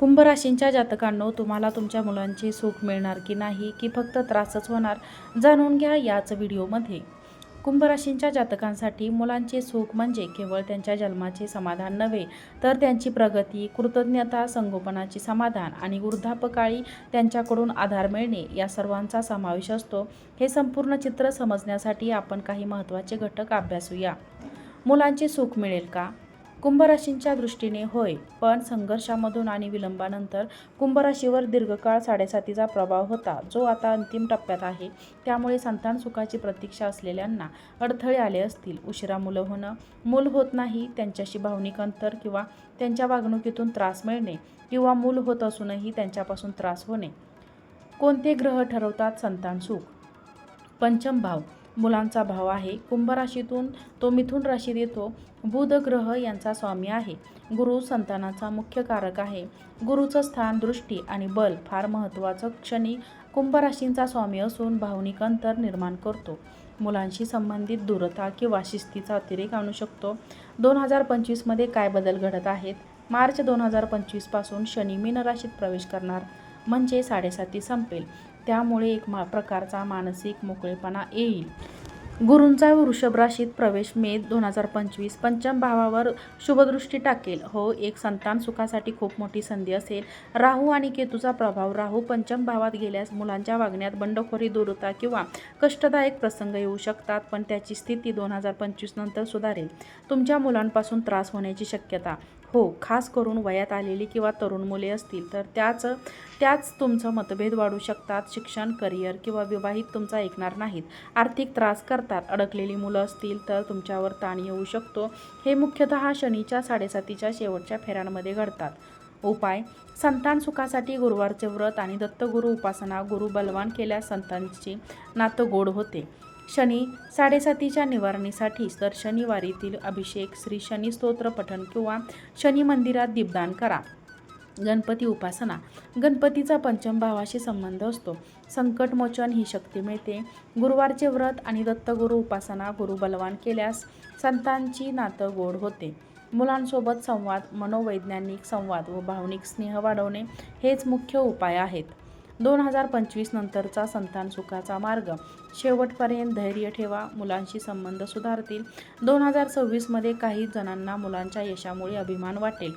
कुंभराशींच्या जातकांनो तुम्हाला तुमच्या मुलांचे सुख मिळणार की नाही की फक्त त्रासच होणार जाणून घ्या याच व्हिडिओमध्ये. कुंभराशींच्या जातकांसाठी मुलांचे सुख म्हणजे केवळ त्यांच्या जन्माचे समाधान नव्हे तर त्यांची प्रगती कृतज्ञता संगोपनाचे समाधान आणि वृद्धापकाळी त्यांच्याकडून आधार मिळणे या सर्वांचा समावेश असतो. हे संपूर्ण चित्र समजण्यासाठी आपण काही महत्त्वाचे घटक अभ्यासूया. मुलांचे सुख मिळेल का? कुंभराशींच्या दृष्टीने होय पण संघर्षामधून आणि विलंबानंतर कुंभराशीवर दीर्घकाळ साडेसातीचा प्रभाव होता जो आता अंतिम टप्प्यात आहे. त्यामुळे संतान सुखाची प्रतीक्षा असलेल्यांना अडथळे आले असतील. उशिरा मुलं होणं मूल होत नाही त्यांच्याशी भावनिक अंतर किंवा त्यांच्या वागणुकीतून त्रास मिळणे किंवा मूल होत असूनही त्यांच्यापासून त्रास होणे. कोणते ग्रह ठरवतात संतान सुख? पंचम भाव. मुलांचा भाव आहे. कुंभ राशीतून तो मिथुन राशीत येतो बुध ग्रह यांचा स्वामी आहे. गुरु संतानाचा मुख्य कारक आहे. गुरुचं स्थान दृष्टी आणि बल फार महत्त्वाचं क्षणी कुंभ राशींचा स्वामी असून भावनिक अंतर निर्माण करतो. मुलांशी संबंधित दूरता किंवा शिस्तीचा अतिरेक आणू शकतो. दोन हजार पंचवीसमध्ये काय बदल घडत आहेत? मार्च दोन हजार पंचवीसपासून शनी मीन राशीत प्रवेश करणार. म्हणजे साडेसाती संपेल. त्यामुळे एक मा प्रकारचा मानसिक मोकळेपणा येईल. गुरूंचा वृषभ राशीत प्रवेश मे दोन हजार पंचवीस पंचम भावावर शुभदृष्टी टाकेल. हो एक संतान सुखासाठी खूप मोठी संधी असेल. राहू आणि केतूचा प्रभाव राहू पंचम भावात गेल्यास मुलांच्या वागण्यात बंडखोरी दूरता किंवा कष्टदायक प्रसंग येऊ शकतात पण त्याची स्थिती दोन हजार पंचवीस नंतर सुधारेल. तुमच्या मुलांपासून त्रास होण्याची शक्यता. हो खास करून वयात आलेली किंवा तरुण मुले असतील तर त्याच त्याच तुमचं मतभेद वाढू शकतात. शिक्षण करिअर किंवा विवाहित तुमचा ऐकणार नाहीत. आर्थिक त्रास करतात. अडकलेली मुलं असतील तर तुमच्यावर ताण येऊ शकतो. हे मुख्यतः शनीच्या साडेसातीच्या शेवटच्या फेऱ्यांमध्ये घडतात. उपाय. संतान सुखासाठी गुरुवारचे व्रत आणि दत्तगुरु उपासना गुरु बलवान केल्यास संतांची नातं गोड होते. शनी साडेसातीच्या निवारणीसाठी तर शनिवारीतील अभिषेक श्री शनी स्तोत्र पठण किंवा शनी मंदिरात दीपदान करा. गणपती उपासना. गणपतीचा पंचम भावाशी संबंध असतो. संकटमोचन ही शक्ती मिळते. गुरुवारचे व्रत आणि दत्तगुरू उपासना गुरु बलवान केल्यास संतांची नातं गोड होते. मुलांसोबत संवाद मनोवैज्ञानिक संवाद व भावनिक स्नेह वाढवणे हेच मुख्य उपाय आहेत. दोन हजार पंचवीस नंतरचा संतान सुखाचा मार्ग. शेवटपर्यंत धैर्य ठेवा मुलांशी संबंध सुधारतील. दोन हजार सव्वीसमध्ये काही जणांना मुलांच्या यशामुळे अभिमान वाटेल.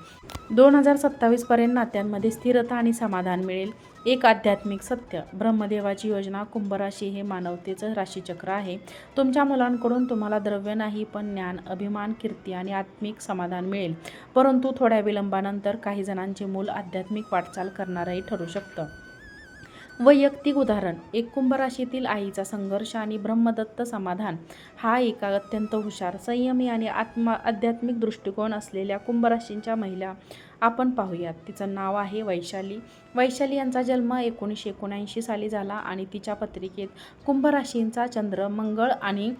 दोन हजार सत्तावीसपर्यंत नात्यांमध्ये स्थिरता आणि समाधान मिळेल. एक आध्यात्मिक सत्य. ब्रह्मदेवाची योजना कुंभराशी हे मानवतेचं राशीचक्र आहे. तुमच्या मुलांकडून तुम्हाला द्रव्य नाही पण ज्ञान अभिमान कीर्ती आणि आत्मिक समाधान मिळेल. परंतु थोड्या विलंबानंतर काही जणांचे मूल आध्यात्मिक वाटचाल करणारही ठरू शकतं. वैयक्तिक उदाहरण. एक कुंभ राशीतील आईचा संघर्ष आणि ब्रह्मदत्त समाधान हा एका अत्यंत हुशार संयमी आणि आत्मा आध्यात्मिक दृष्टिकोन असलेल्या कुंभराशींच्या महिला आपण पाहूयात. तिचं नाव आहे वैशाली. वैशाली यांचा जन्म एकोणीसशे एकोणऐंशी साली झाला आणि तिच्या पत्रिकेत कुंभराशींचा चंद्र मंगळ आणि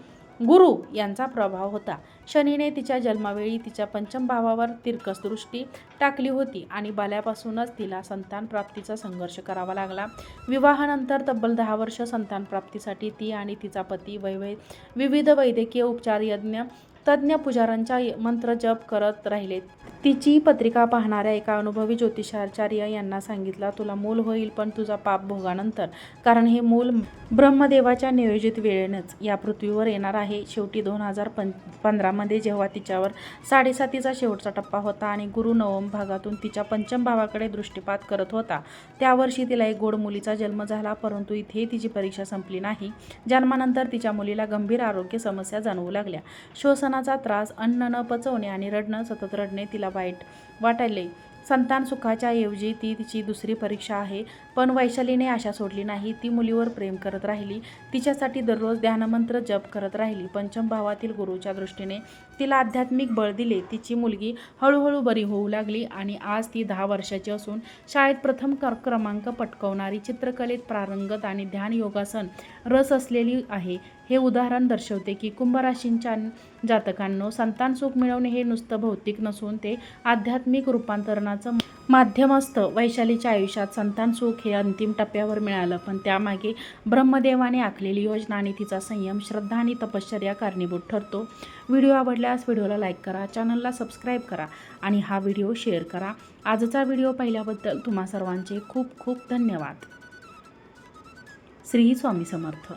गुरु यांचा प्रभाव होता. शनीने तिच्या जन्मावेळी तिच्या पंचम भावावर तिरकस दृष्टी टाकली होती आणि बाल्यापासूनच तिला संतान प्राप्तीचा संघर्ष करावा लागला. विवाहानंतर तब्बल दहा वर्ष संतान प्राप्तीसाठी ती आणि तिचा पती वैवै विविध वैद्यकीय उपचार यज्ञ तज्ज्ञ पुजाऱ्यांचा मंत्र जप करत राहिले. तिची पत्रिका पाहणाऱ्या एका अनुभवी ज्योतिषाचार्य यांना सांगितलं तुला मूल होईल पण तुझा पाप भोगानंतर. कारण हे मूल ब्रह्मदेवाच्या नियोजित वेळेनंच या पृथ्वीवर येणार आहे. शेवटी दोन हजार पं पंधरामध्ये जेव्हा तिच्यावर साडेसातीचा शेवटचा टप्पा होता आणि गुरु नवम भागातून तिच्या पंचम भावाकडे दृष्टीपात करत होता त्या वर्षी तिला एक गोड मुलीचा जन्म झाला परंतु इथे तिची परीक्षा संपली नाही. जन्मानंतर तिच्या मुलीला गंभीर आरोग्य समस्या जाणवू लागल्या. श्वसनाचा त्रास अन्न न पचवणे आणि रडणं सतत रडणे तिला वाईट वाटायले. संतान सुखाच्या ऐवजी ती तिची दुसरी परीक्षा आहे. पण वैशालीने आशा सोडली नाही. ती मुलीवर प्रेम करत राहिली. तिच्यासाठी दररोज ध्यानमंत्र जप करत राहिली. पंचम भावातील गुरुच्या दृष्टीने तिला आध्यात्मिक बळ दिले. तिची मुलगी हळूहळू बरी होऊ लागली आणि आज ती दहा वर्षाची असून शाळेत प्रथम कर क्रमांक पटकवणारी चित्रकलेत प्रारंगत आणि ध्यान योगासन रस असलेली आहे. हे उदाहरण दर्शवते की कुंभराशींच्या जातकांनो संतान सुख मिळवणे हे नुसतं भौतिक नसून ते आध्यात्मिक रूपांतरणाचं माध्यम असतं. वैशालीच्या आयुष्यात संतान सुख हे अंतिम टप्प्यावर मिळालं पण त्यामागे ब्रह्मदेवाने आखलेली योजना आणि तिचा संयम श्रद्धा आणि तपश्चर्या कारणीभूत ठरतो. व्हिडिओ आवडल्यास व्हिडिओला लाईक करा चॅनलला सबस्क्राईब करा आणि हा व्हिडिओ शेअर करा. आजचा व्हिडिओ पाहिल्याबद्दल तुम्हा सर्वांचे खूप खूप धन्यवाद. श्री स्वामी समर्थ.